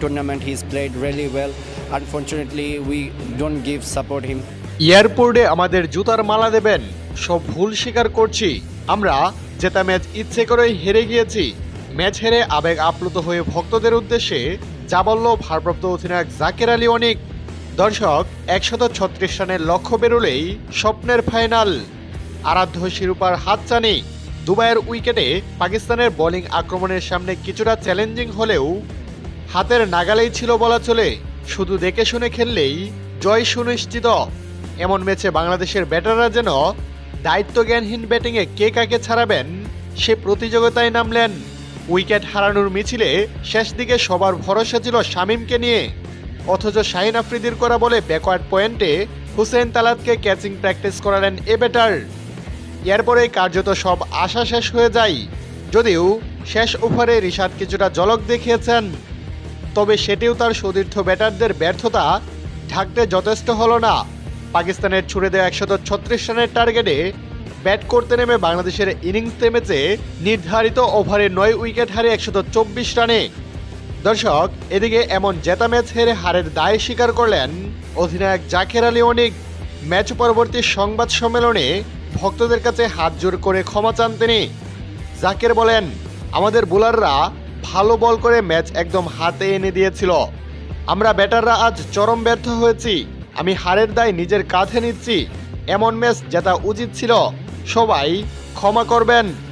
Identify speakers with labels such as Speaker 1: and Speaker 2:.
Speaker 1: tournament. He's played really well. Unfortunately, we don't give support him.
Speaker 2: এয়ারপোর্টে আমাদের জুতার মালা দেবেন সব ভুল স্বীকার করছি আমরা জেতা ম্যাচ ইচ্ছে করেই হেরে গিয়েছি ম্যাচ হেরে আবেগ আপ্লুত হয়ে ভক্তদের উদ্দেশ্যে যা বলল ভারপ্রাপ্ত অধিনায়ক জাকের আলী অনিক দর্শক একশত ছত্রিশ রানের লক্ষ্য বেরোলেই স্বপ্নের ফাইনাল আরাধ্য শিরোপার হাতছানি দুবাইয়ের উইকেটে পাকিস্তানের বোলিং আক্রমণের সামনে কিছুটা চ্যালেঞ্জিং হলেও হাতের নাগালেই ছিল বলা চলে। শুধু দেখে শুনে খেললেই জয় সুনিশ্চিত। এমন ম্যাচে বাংলাদেশের ব্যাটাররা যেন দায়িত্বজ্ঞানহীন ব্যাটিংয়ে কে কাকে ছাড়াবেন, সে প্রতিযোগিতায় নামলেন। উইকেট হারানোর মিছিলে শেষ দিকে সবার ভরসা ছিল শামিমকে নিয়ে। অথচ শাহিন আফ্রিদির করা বলে ব্যাকওয়ার্ড পয়েন্টে হুসেন তালাতকে ক্যাচিং প্র্যাকটিস করালেন এ ব্যাটার। এরপরে কার্যত সব আশা শেষ হয়ে যায়। যদিও শেষ ওভারে রিশাদ কিছুটা ঝলক দেখিয়েছেন তবে সেটিও তার সতীর্থ ব্যাটারদের ব্যর্থতা ঢাকতে যথেষ্ট হলো না। পাকিস্তানের ছুড়ে দেওয়া একশত ছত্রিশ রানের টার্গেটে ব্যাট করতে নেমে বাংলাদেশের ইনিংস থেমেছে নির্ধারিত ওভারে নয় উইকেট হারে একশত চব্বিশ রানে। দর্শক, এদিকে এমন জেতা ম্যাচ হেরে হারের দায় স্বীকার করলেন অধিনায়ক জাকের আলী অনিক। ম্যাচ পরবর্তী সংবাদ সম্মেলনে ভক্তদের কাছে হাত জোর করে ক্ষমা চান তিনি। জাকের বলেন, আমাদের বোলাররা ভালো বল করে ম্যাচ একদম হাতে এনে দিয়েছিল। আমরা ব্যাটাররা আজ চরম ব্যর্থ হয়েছি। আমি হারের দায় নিজের কাঁধে নিচ্ছি। এমন ম্যাচ যেটা উচিত ছিল। সবাই ক্ষমা করবেন।